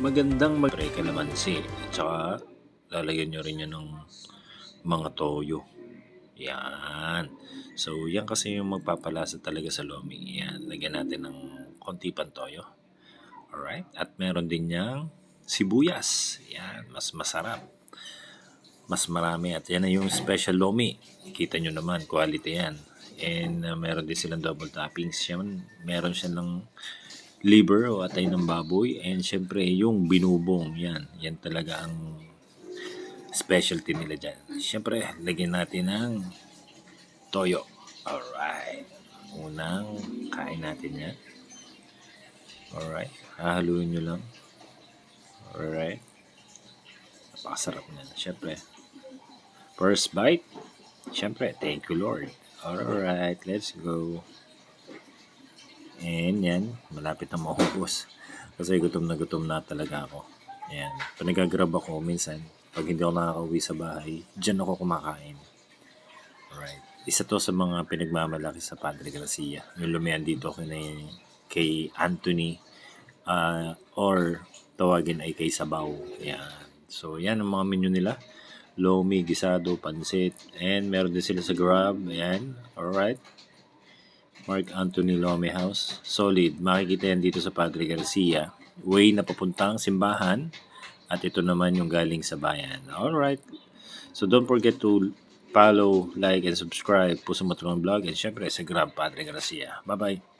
magandang mag kalamansi. At saka lalagyan nyo rin yan ng mga toyo. Yan. So, yan kasi yung magpapalasa talaga sa lomi. Yan. Lagyan natin ng konti pang toyo. Alright. At meron din niyang sibuyas. Yan. Mas masarap. Mas marami. At yan na yung special lomi. Kita nyo naman. Quality yan. And uh, meron din silang double toppings. Yan. Meron siya ng liver o atay ng baboy. And syempre, yung binubong. Yan. Yan talaga ang specialty nila dyan. Syempre, lagyan natin ng toyo. Alright. Unang kain natin yan. Alright. Hahaluin nyo lang. Alright. Napakasarap niyan. Syempre. First bite. Syempre, thank you Lord. Alright, let's go. And yan, malapit na maubos. Kasi gutom na gutom na talaga ako. Yan. Pag nagagrab ako minsan, pag hindi ako nakakauwi sa bahay, dyan ako kumakain. Alright. Isa to sa mga pinagmamalaki sa Padre Gracia. Yung lumiyan dito kay, kay Anthony ah, or tawagin ay kay Sabaw. Yan. So, yan ang mga menu nila. Lomi, gisado, pansit, and meron din sila sa Grab. Ayan. Alright. Mark Anthony Lome House. Solid. Makikita yan dito sa Padre Garcia. Way na papuntang simbahan. At ito naman yung galing sa bayan. Alright. So don't forget to follow, like, and subscribe po sa Matulong Vlog. And syempre sa Grab Padre Garcia. Bye-bye.